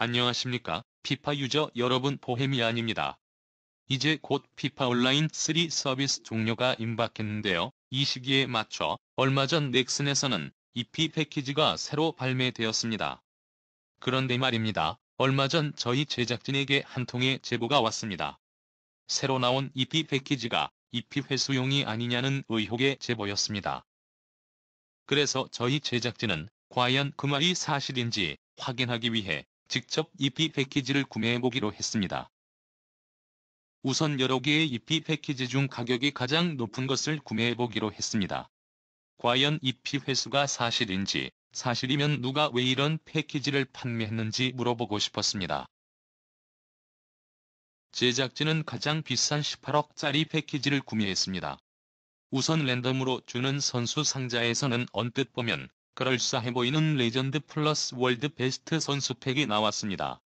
안녕하십니까 피파 유저 여러분 보헤미안입니다. 이제 곧 피파 온라인 3 서비스 종료가 임박했는데요. 이 시기에 맞춰 얼마 전 넥슨에서는 EP 패키지가 새로 발매되었습니다. 그런데 말입니다. 얼마 전 저희 제작진에게 한 통의 제보가 왔습니다. 새로 나온 EP 패키지가 EP 회수용이 아니냐는 의혹의 제보였습니다. 그래서 저희 제작진은 과연 그 말이 사실인지 확인하기 위해 직접 EP 패키지를 구매해보기로 했습니다. 우선 여러 개의 EP 패키지 중 가격이 가장 높은 것을 구매해보기로 했습니다. 과연 EP 회수가 사실인지, 사실이면 누가 왜 이런 패키지를 판매했는지 물어보고 싶었습니다. 제작진은 가장 비싼 18억짜리 패키지를 구매했습니다. 우선 랜덤으로 주는 선수 상자에서는 언뜻 보면 그럴싸해 보이는 레전드 플러스 월드 베스트 선수팩이 나왔습니다.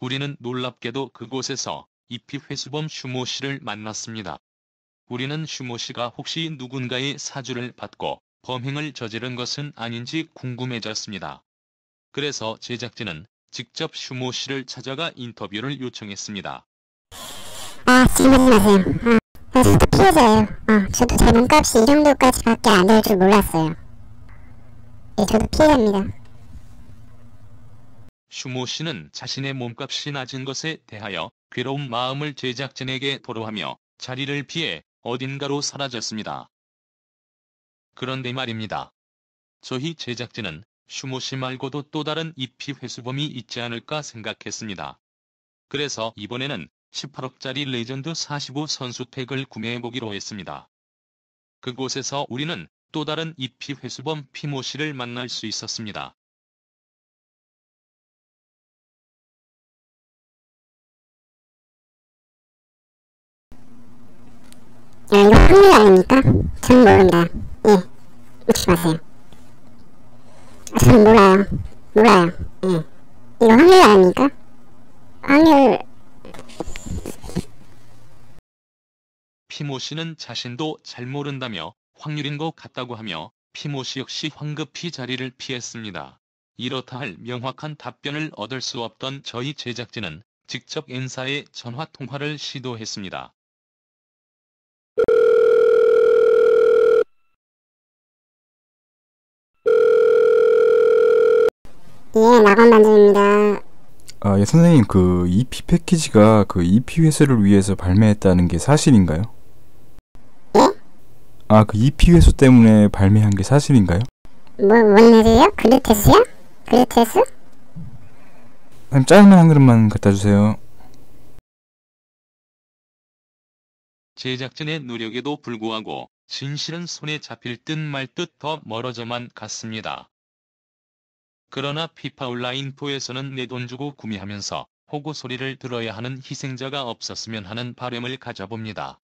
우리는 놀랍게도 그곳에서 이피 회수범 슈모 씨를 만났습니다. 우리는 슈모 씨가 혹시 누군가의 사주를 받고 범행을 저지른 것은 아닌지 궁금해졌습니다. 그래서 제작진은 직접 슈모 씨를 찾아가 인터뷰를 요청했습니다. 아, 질문하지 마세요. 아, 저도 피해자예요. 아, 저도 제 몸값이 이 정도까지밖에 안 될 줄 몰랐어요. 예, 저도 피해자입니다. 슈모 씨는 자신의 몸값이 낮은 것에 대하여 괴로운 마음을 제작진에게 토로하며 자리를 피해 어딘가로 사라졌습니다. 그런데 말입니다. 저희 제작진은 슈모 씨 말고도 또 다른 EP 회수범이 있지 않을까 생각했습니다. 그래서 이번에는 18억짜리 레전드 45 선수팩을 구매해보기로 했습니다. 그곳에서 우리는 또 다른 EP 회수범 피모 씨를 만날 수 있었습니다. 야, 이거 확률 아닙니까? 전 모릅니다. 예, 묻지 마세요. 아, 전 몰라요. 몰라요. 예. 이거 확률 아닙니까? 확률, 피모 씨는 자신도 잘 모른다며 확률인 것 같다고 하며 피모 씨 역시 황급히 자리를 피했습니다. 이렇다 할 명확한 답변을 얻을 수 없던 저희 제작진은 직접 N사에 전화 통화를 시도했습니다. 예, 나간 반장입니다. 아, 예, 선생님, 그 EP 패키지가 그 EP 회수를 위해서 발매했다는 게 사실인가요? 예? 아, 그 EP 회수 때문에 발매한 게 사실인가요? 뭐, 뭔 일이에요? 글루테스요? 글루테스? 선생님, 짜장면 한 그릇만 갖다 주세요. 제작진의 노력에도 불구하고 진실은 손에 잡힐 듯 말 듯 더 멀어져만 갔습니다. 그러나 피파 온라인4에서는 내 돈 주고 구매하면서 호구 소리를 들어야 하는 희생자가 없었으면 하는 바람을 가져봅니다.